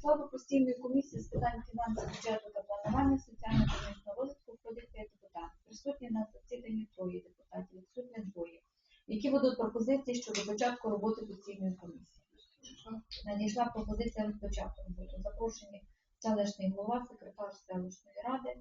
складу постійної комісії з питань фінансів, бюджету та планування соціально-економічного розвитку входить 5 депутатів. Присутні на засіданні троє депутатів, відсутні двоє. Які будуть пропозиції щодо початку роботи постійної комісії? Надійшла пропозиція розпочати роботу. Запрошені селищний голова, секретар селищної ради.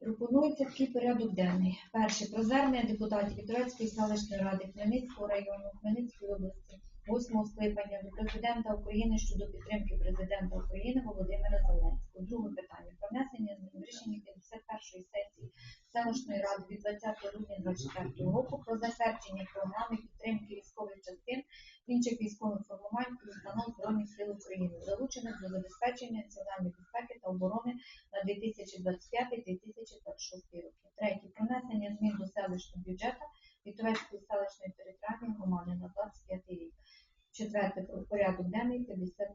Пропонується такий порядок денний. Перше про депутатів Віторецької селищної ради Хмельницького району Хмельницької області, восьмого скликання до президента України щодо підтримки президента України Володимира Зеленського. Друге питання про внесення змін рішення 51-ї сесії селищної ради від 20 грудня 2024 року про затвердження програми підтримки військових частин інших військових формувань і установ Збройних сил України, залучених до забезпечення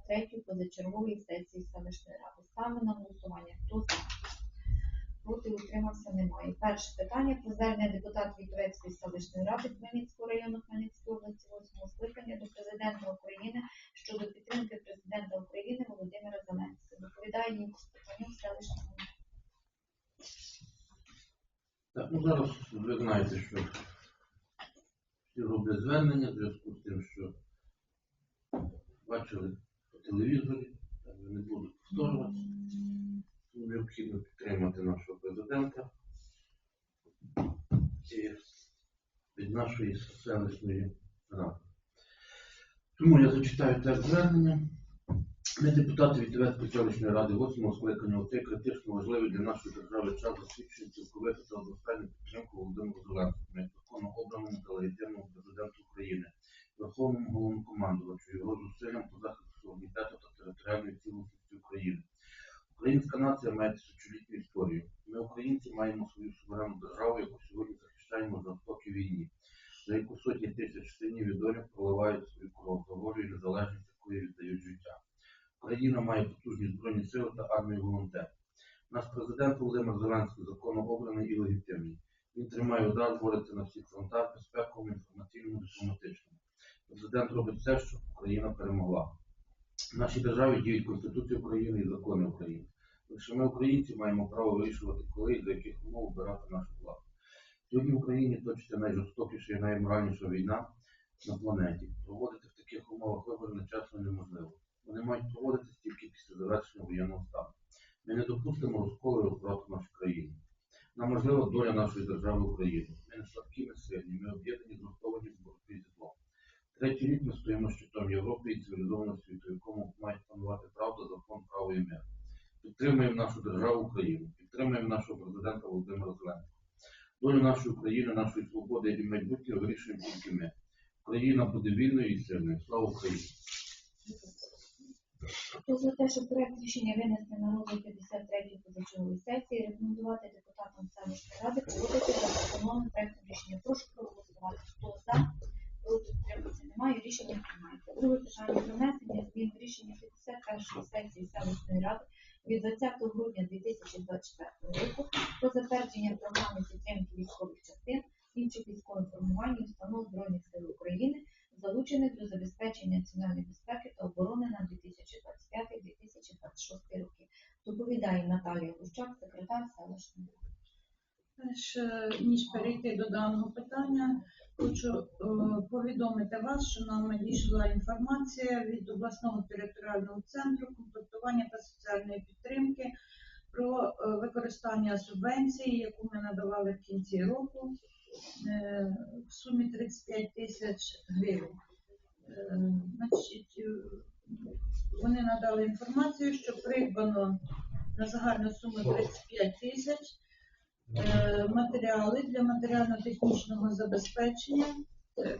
23 позачергової сесії селищної ради. Саме на голосування. Хто за? Проти утримався немає. Перше питання про звернення депутат Вітовецької селищної ради Хмельницького району Хмельницької області 8 скликання до президента України щодо підтримки президента України Володимира Зеленського. Доповідає Ніко Степанюк селищна Так, ну Зараз ви знаєте, що всі роблять звернення в зв'язку з тим, що бачили телевізорі, не буду повторювати. Тому Необхідно підтримати нашого президента і від нашої селищної ради. Тому я зачитаю те звернення. Ми, депутати Вітовецької селищної ради 8 скликання у цей критично важливий для нашої держави час засвідчує цілковиту та одностайну підтримку Володимиру Зеленському, як законно обраному та легітимному президенту України, Верховному головнокомандувачу, його зусиллям по захисту суверенітету та територіальної цілісності України. Українська нація має тисячолітню історію. Ми, українці, маємо свою суверенну державу, яку сьогодні захищаємо в жорстокій війні, за яку сотні тисяч синів і доньок проливають свою кров за і незалежність, якої віддають життя. Україна має потужні збройні сили та армію волонтерів. Наш президент Володимир Зеленський законно обраний і легітимний. Він тримає удар, бореться на всіх фронтах, безпековому, інформаційному, дипломатичному. Президент робить все, щоб Україна перемогла. В нашій державі діють Конституція України і закони України. Лише ми, українці, маємо право вирішувати, коли і за яких умов обирати нашу владу. Сьогодні в Україні точиться найжорстокіша і найморальніша війна на планеті. Проводити в таких умовах вибори нечесно неможливо. Вони мають проводитись тільки після завершення воєнного стану. Ми не допустимо розколу і розбрату нашої країни. Нам важлива доля нашої держави України. Ми не слабкі, ми сильні, ми об'єднані, згуртовані в боротьбі зі злом. Третій рік ми стоїмо щитом Європи і цивілізованого світу, в якому мають панувати правда, закон, право і мир. Підтримуємо нашу державу Україну, підтримуємо нашого президента Володимира Зеленського. Долю нашої України, нашої свободи і майбутнього вирішуємо тільки ми. Україна буде вільною і сильною. Слава Україні! Хто те, щоб проект рішення винести на розгляд 53-ї позачергової сесії, рекомендувати депутатам селищної ради проводити за пропонованим проектом рішення. Прошу проголосувати. Хто за? Проти утриматися немає. Рішення приймається. Друге питання про внесення змін в рішення 51-ї сесії селищної ради від 20 грудня 2024 року про затвердження програми підтримки військових частин, інших військових формувань і установ Збройних сил України, залучених до забезпечення національної безпеки та оборони на 2025-2026 роки. Доповідає Наталія Гущак, секретар селищної ради. Перш е, ніж перейти до даного питання, хочу е, повідомити вас, що нам надійшла інформація від обласного територіального центру комплектування та соціальної підтримки про е, використання субвенції, яку ми надавали в кінці року в сумі 35 тисяч гривень. Е, Значить, е, вони надали інформацію, що придбано на загальну суму 35 тисяч е, матеріали для матеріально-технічного забезпечення,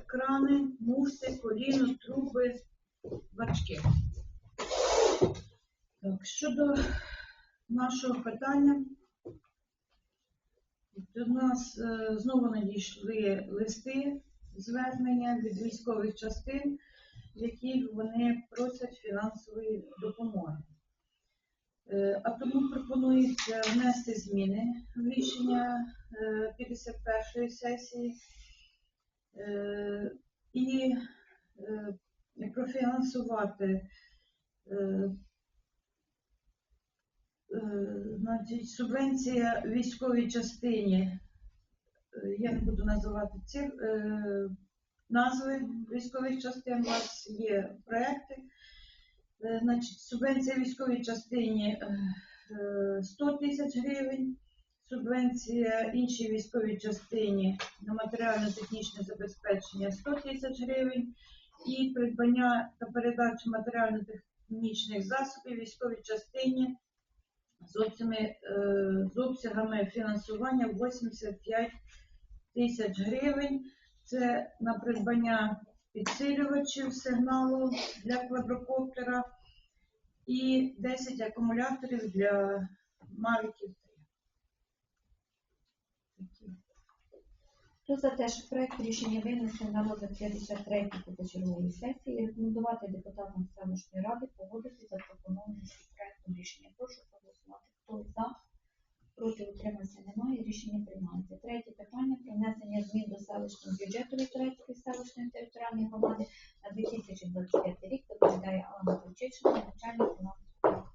крани, муфти, коліно, труби, бачки. Так, щодо нашого питання, до нас знову надійшли листи звернення від військових частин, яких вони просять фінансової допомоги. Е, А тому пропонується внести зміни в рішення е, 51-ї сесії е, і профінансувати Значить, субвенція військовій частині. Я не буду називати е, назви військових частин. У вас є проекти. Е, Значить, субвенція військовій частині е, е, 100 тисяч гривень. Субвенція іншій військовій частині на матеріально-технічне забезпечення 100 тисяч гривень і придбання та передача матеріально-технічних засобів військовій частині з, обсягами, е, з обсягами фінансування 85 тисяч гривень. Це на придбання підсилювачів сигналу для квадрокоптера і 10 акумуляторів для Mavic 3. Такі. Хто за те, що проект рішення винести на розгляд 53-ї позачергової сесії рекомендувати депутатам селищної ради погодити запропонованим проектом рішення. Прошу проголосувати. Хто за? Проти утримався немає. Рішення приймається. Третє питання селищного бюджету Вікторецької селищної територіальної громади на 2025 рік доповідає Алла Ковчишина, начальник фінансового.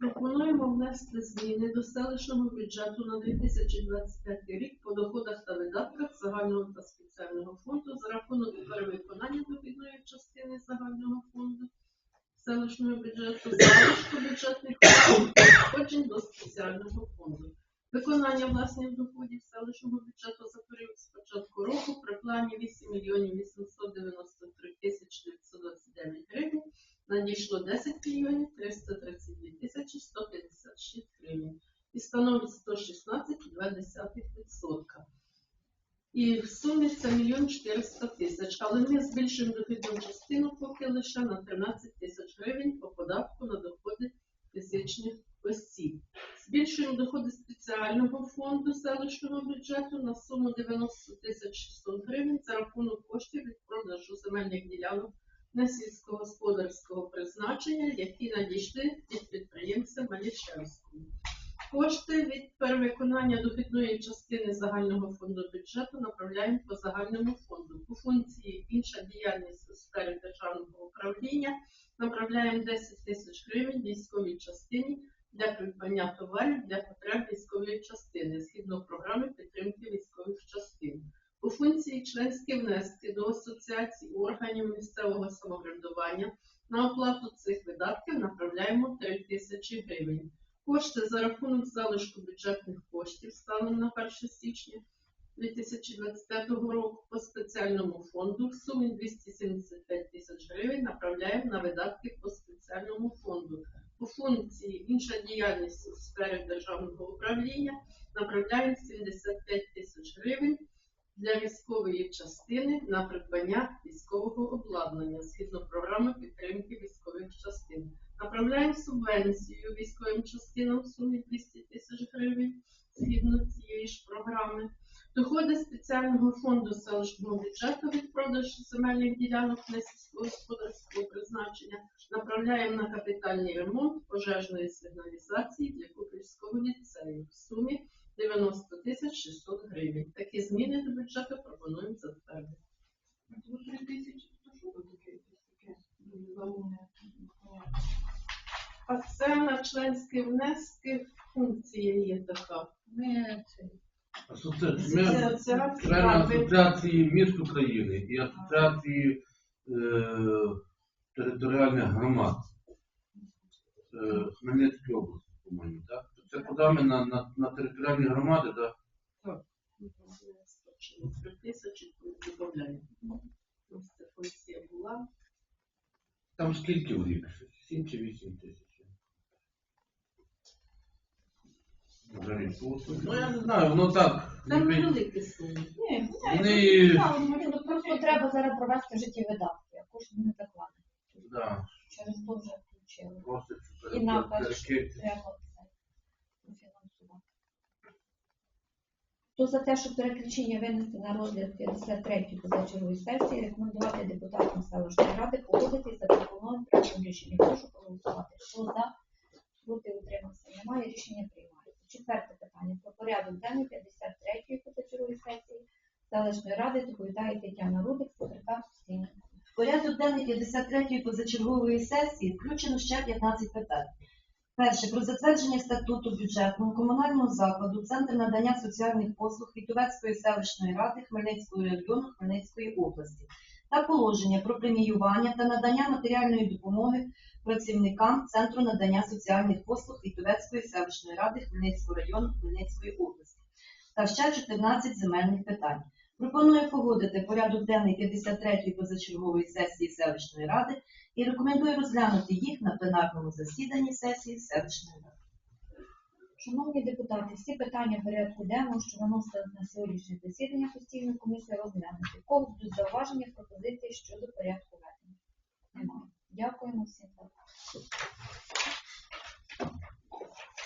Пропонуємо внести зміни до селищного бюджету на 2025 рік по доходах та видатках загального та спеціального фонду за рахунок перевиконання дохідної частини загального фонду селищного бюджету, залишку бюджетних коштів, до спеціального фонду. Виконання власних доходів селищного бюджету за період з початку року при плані 8 мільйонів 893 тисячі 929 гривень надійшло 10 мільйонів 332 тисячі 156 гривень і становить 116,2%. І в сумі це мільйон 400 тисяч, але ми збільшуємо дохідну частину поки лише на 13 тисяч гривень по податку на доходи фізичних осіб. Збільшуємо доходи спеціального фонду селищного бюджету на суму 90 тисяч 600 гривень за рахунок коштів від продажу земельних ділянок на сільськогосподарського призначення, які надійшли від підприємця Малішевського. Кошти від перевиконання дохідної частини загального фонду бюджету направляємо по загальному фонду. У функції інша діяльність у сфері державного управління направляємо 10 тисяч гривень військовій частині для придбання товарів для потреб військової частини згідно програми підтримки військових частин. У функції членські внески до асоціацій органів місцевого самоврядування на оплату цих видатків направляємо 3 тисячі гривень. Кошти за рахунок залишку бюджетних коштів станом на 1 січня 2025 року по спеціальному фонду в сумі 275 тисяч гривень направляємо на видатки по спеціальному фонду. У функції інша діяльність у сфері державного управління направляємо 75 тисяч гривень для військової частини на придбання військового обладнання згідно програми підтримки військових частин. Направляємо субвенцію військовим частинам в сумі 200 тисяч гривень згідно цієї ж програми. Доходи спеціального фонду селищного бюджету від продажу земельних ділянок на сільськогосподарського призначення направляємо на капітальний ремонт пожежної сигналізації для Купівського ліцею в сумі 90 тисяч 600 гривень. Такі зміни до бюджету пропонуємо затвердити. А це на членські внески функція є така. Ми це, Асоціація, члени. Асоціації міст України і Асоціації е, територіальних громад е, Хмельницької області, по-моєму, так? Це подаме на, на, на територіальні громади, так? Три тисячі додаємо. Там скільки в рік? 7 чи 8 тисяч? Взагалі, Ну, я не знаю, воно так. Там ніби- невеликі суми. Ні, Вони, ну, просто треба зараз провести життєві видатки, а кошти не закладені. да, Через то вже включили. просять І на перший треба це профінансувати. Хто за те, щоб переключення винести на розгляд 53-ї позачергової сесії, рекомендувати депутатам селищної ради погодити за пропонованим проектом рішення. Прошу проголосувати. Хто за, проти утримався, немає. Рішення приймається. Четверте питання про порядок денний 53-ї позачергової сесії селищної ради доповідає Тетяна Рудик, секретар постійної. Порядок денний 53-ї позачергової сесії включено ще 15 питань. Перше про затвердження статуту бюджетного комунального закладу Центр надання соціальних послуг Вітовецької селищної ради Хмельницького району Хмельницької області та положення про преміювання та надання матеріальної допомоги працівникам Центру надання соціальних послуг Вітовецької селищної ради Хмельницького району Хмельницької області та ще 14 земельних питань. Пропоную погодити порядок денний 53-ї позачергової сесії селищної ради і рекомендую розглянути їх на пленарному засіданні сесії селищної ради. Шановні депутати, всі питання порядку денного, що виносили на сьогоднішнє засідання постійної комісії, розглянути. Кого будуть зауваження, пропозиції щодо порядку ведення? Немає. Дякуємо всім.